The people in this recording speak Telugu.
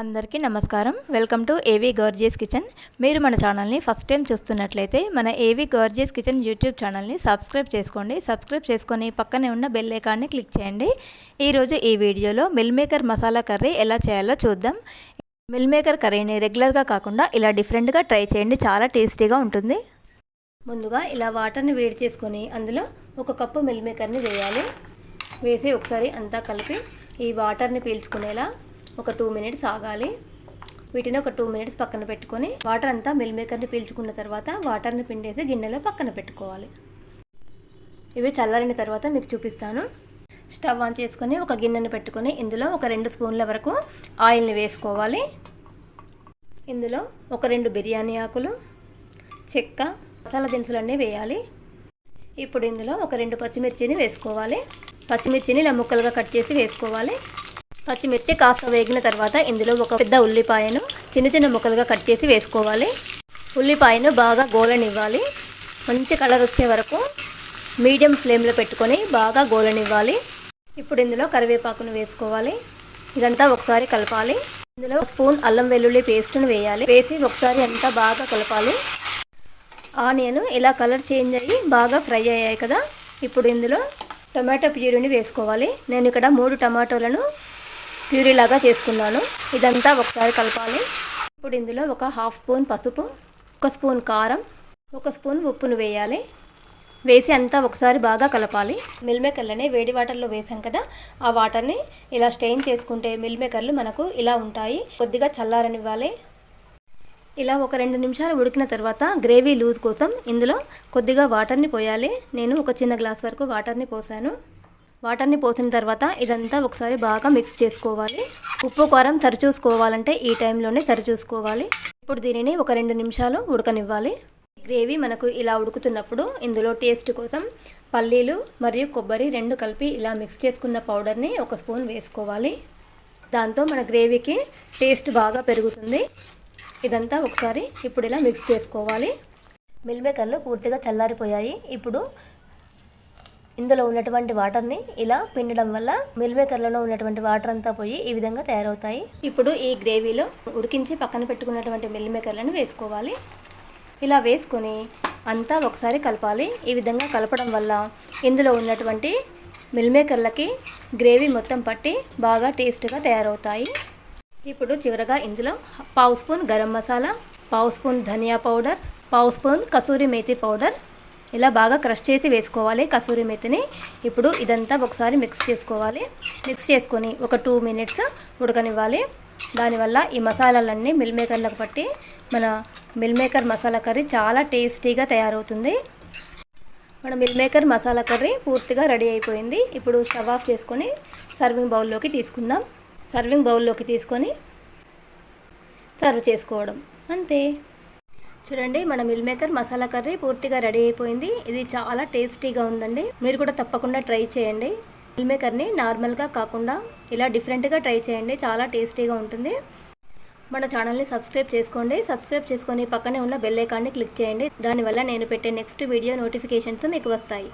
అందరికీ నమస్కారం. Welcome to AV gorgeous kitchen. మీరు మన ఛానల్ని ఫస్ట్ టైం చూస్తున్నట్లయితే మన ఏవీ గార్జియస్ కిచెన్ యూట్యూబ్ ఛానల్ని సబ్స్క్రైబ్ చేసుకోండి. సబ్స్క్రైబ్ చేసుకొని పక్కనే ఉన్న బెల్ ఐకాన్ని క్లిక్ చేయండి. ఈరోజు ఈ వీడియోలో మిల్ మేకర్ మసాలా కర్రీ ఎలా చేయాలో చూద్దాం. మిల్ మేకర్ కర్రీని రెగ్యులర్గా కాకుండా ఇలా డిఫరెంట్గా ట్రై చేయండి. చాలా టేస్టీగా ఉంటుంది. ముందుగా ఇలా వాటర్ని వేడి చేసుకొని అందులో ఒక కప్పు మిల్ మేకర్ని వేయాలి. వేసి ఒకసారి అంతా కలిపి ఈ వాటర్ని పీల్చుకునేలా ఒక టూ మినిట్స్ ఆగాలి. వీటిని ఒక టూ మినిట్స్ పక్కన పెట్టుకొని వాటర్ అంతా మిల్ మేకర్ని పీల్చుకున్న తర్వాత వాటర్ని పిండేసి గిన్నెలో పక్కన పెట్టుకోవాలి. ఇవి చల్లారిన తర్వాత మీకు చూపిస్తాను. స్టవ్ ఆన్ చేసుకొని ఒక గిన్నెను పెట్టుకొని ఇందులో ఒక రెండు స్పూన్ల వరకు ఆయిల్ని వేసుకోవాలి. ఇందులో ఒక రెండు బిర్యానీ ఆకులు చెక్క మసాలా దినుసులన్నీ వేయాలి. ఇప్పుడు ఇందులో ఒక రెండు పచ్చిమిర్చిని వేసుకోవాలి. పచ్చిమిర్చిని ఇలా ముక్కలుగా కట్ చేసి వేసుకోవాలి. పచ్చిమిర్చి కాస్త వేగిన తర్వాత ఇందులో ఒక పెద్ద ఉల్లిపాయను చిన్న చిన్న ముక్కలుగా కట్ చేసి వేసుకోవాలి. ఉల్లిపాయను బాగా గోలనివ్వాలి. మంచి కలర్ వచ్చే వరకు మీడియం ఫ్లేమ్లో పెట్టుకొని బాగా గోలనివ్వాలి. ఇప్పుడు ఇందులో కరివేపాకును వేసుకోవాలి. ఇదంతా ఒకసారి కలపాలి. ఇందులో స్పూన్ అల్లం వెల్లుల్లి పేస్ట్ను వేయాలి. వేసి ఒకసారి అంతా బాగా కలపాలి. ఆనియన్ ఇలా కలర్ చేంజ్ అయ్యి బాగా ఫ్రై అయ్యాయి కదా. ఇప్పుడు ఇందులో టొమాటో ప్యూరీని వేసుకోవాలి. నేను ఇక్కడ మూడు టమాటోలను ప్యూరీ లాగా చేసుకున్నాను. ఇదంతా ఒకసారి కలపాలి. ఇప్పుడు ఇందులో ఒక హాఫ్ స్పూన్ పసుపు ఒక స్పూన్ కారం ఒక స్పూన్ ఉప్పును వేయాలి. వేసి అంతా ఒకసారి బాగా కలపాలి. మిల్మేకర్లని వేడి వాటర్లో వేసాం కదా ఆ వాటర్ని ఇలా స్టెయిన్ చేసుకుంటే మిల్ మేకర్లు మనకు ఇలా ఉంటాయి. కొద్దిగా చల్లారనివ్వాలి. ఇలా ఒక రెండు నిమిషాలు ఉడికిన తర్వాత గ్రేవీ లూజ్ కోసం ఇందులో కొద్దిగా వాటర్ని పోయాలి. నేను ఒక చిన్న గ్లాస్ వరకు వాటర్ని పోసాను. వాటర్ని పోసిన తర్వాత ఇదంతా ఒకసారి బాగా మిక్స్ చేసుకోవాలి. ఉప్పు కారం సరిచూసుకోవాలంటే ఈ టైంలోనే సరిచూసుకోవాలి. ఇప్పుడు దీనిని ఒక రెండు నిమిషాలు ఉడకనివ్వాలి. గ్రేవీ మనకు ఇలా ఉడుకుతున్నప్పుడు ఇందులో టేస్ట్ కోసం పల్లీలు మరియు కొబ్బరి రెండు కలిపి ఇలా మిక్స్ చేసుకున్న పౌడర్ని ఒక స్పూన్ వేసుకోవాలి. దాంతో మన గ్రేవీకి టేస్ట్ బాగా పెరుగుతుంది. ఇదంతా ఒకసారి ఇప్పుడు ఇలా మిక్స్ చేసుకోవాలి. మిల్ మేకర్లు పూర్తిగా చల్లారిపోయాయి. ఇప్పుడు ఇందులో ఉన్నటువంటి వాటర్ని ఇలా పిండడం వల్ల మిల్ మేకర్లలో ఉన్నటువంటి వాటర్ అంతా పోయి ఈ విధంగా తయారవుతాయి. ఇప్పుడు ఈ గ్రేవీలో ఉడికించి పక్కన పెట్టుకున్నటువంటి మిల్ మేకర్లను వేసుకోవాలి. ఇలా వేసుకొని అంతా ఒకసారి కలపాలి. ఈ విధంగా కలపడం వల్ల ఇందులో ఉన్నటువంటి మిల్ మేకర్లకి గ్రేవీ మొత్తం పట్టి బాగా టేస్ట్గా తయారవుతాయి. ఇప్పుడు చివరగా ఇందులో పావు స్పూన్ గరం మసాలా పావు స్పూన్ ధనియా పౌడర్ పావు స్పూన్ కసూరి మేతి పౌడర్ ఇలా బాగా క్రష్ చేసి వేసుకోవాలి కసూరి మెతిని. ఇప్పుడు ఇదంతా ఒకసారి మిక్స్ చేసుకోవాలి. మిక్స్ చేసుకొని ఒక టూ మినిట్స్ ఉడకనివ్వాలి. దానివల్ల ఈ మసాలాలన్నీ మిల్ మేకర్లకు పట్టి మన మిల్ మేకర్ మసాలా కర్రీ చాలా టేస్టీగా తయారవుతుంది. మన మిల్ మేకర్ మసాలా కర్రీ పూర్తిగా రెడీ అయిపోయింది. ఇప్పుడు స్టవ్ ఆఫ్ చేసుకొని సర్వింగ్ బౌల్లోకి తీసుకుందాం. సర్వింగ్ బౌల్లోకి తీసుకొని సర్వ్ చేసుకోవడం. అంతే. చూడండి మన మిల్ మేకర్ మసాలా కర్రీ పూర్తిగా రెడీ అయిపోయింది. ఇది చాలా టేస్టీగా ఉందండి. మీరు కూడా తప్పకుండా ట్రై చేయండి. మిల్ మేకర్ని నార్మల్గా కాకుండా ఇలా డిఫరెంట్గా ట్రై చేయండి. చాలా టేస్టీగా ఉంటుంది. మన ఛానల్ని సబ్స్క్రైబ్ చేసుకోండి. సబ్స్క్రైబ్ చేసుకొని పక్కనే ఉన్న బెల్ ఐకాన్ని క్లిక్ చేయండి. దానివల్ల నేను పెట్టే నెక్స్ట్ వీడియో నోటిఫికేషన్స్ మీకు వస్తాయి.